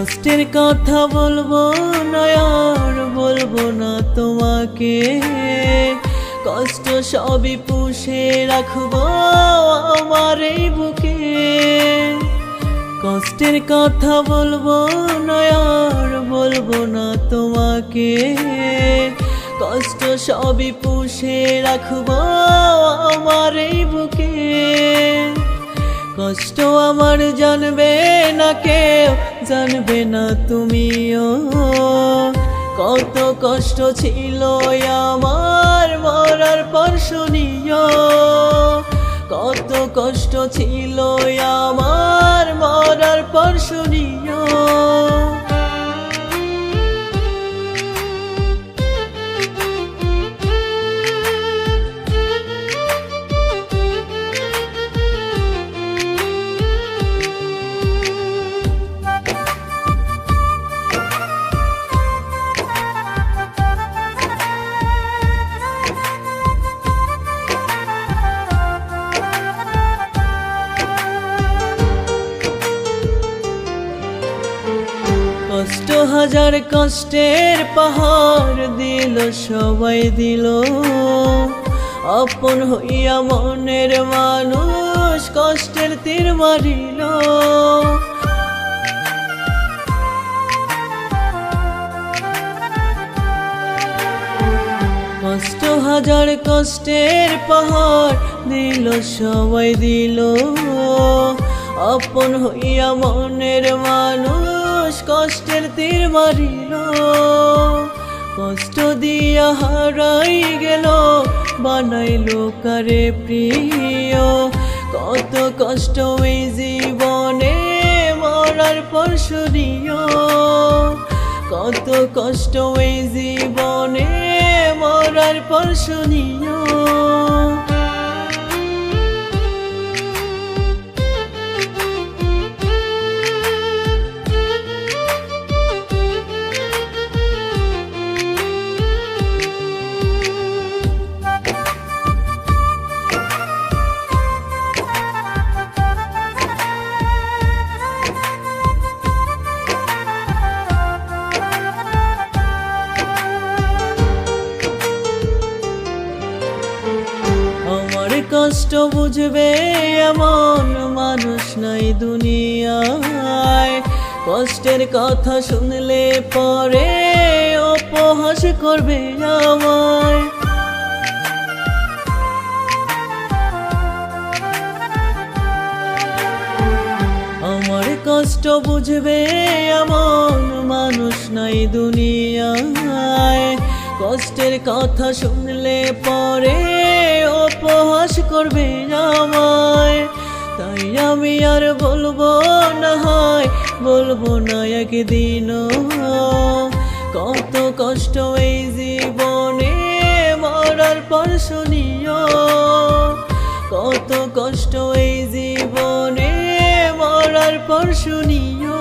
কষ্টের কথা বলব না আর বলব না তোমাকে। কষ্ট সবই পুষে রাখব আমার এই বুকে। কষ্টের কথা বলব না বলব না তোমাকে। কষ্ট সবই পুষে রাখব আমার এই বুকে। কষ্ট আমার জানবে না কেউ জানবে না তুমিও। কত কষ্ট ছিল আমার মরার পর শুনিও। কত কষ্ট ছিল আমার মরার পর কষ্ট হাজার কষ্টের পাহাড় দিল, সবাই দিল। আপন হইয়া মনের মানুষ কষ্টের তীর মারিল। কষ্ট হাজার কষ্টের পাহাড় দিল, সবাই দিল। আপন হইয়া মনের মানুষ কষ্টের তীর মারিল। কষ্ট দিয়া হারাই গেল, বানাইলো কারে প্রিয়। কত কষ্ট এই জীবনে মরার পর শুনিও। কত কষ্ট এই জীবনে মরার পর শুনিও। কষ্ট বুঝবে এমন মানুষ নাই দুনিয়ায়। কষ্টের কথা শুনলে পরে উপহাস করবে আমায়। আমার কষ্ট বুঝবে এমন মানুষ নাই দুনিয়ায়। কষ্টের কথা শুনলে পরে উপহাস করবে আমায়। তাই আমি আর বলব না হয়, বলব না একদিনও কত কষ্ট এই জীবনে মরার পর শুনিও। কত কষ্ট এই জীবনে মরার পর শুনিও।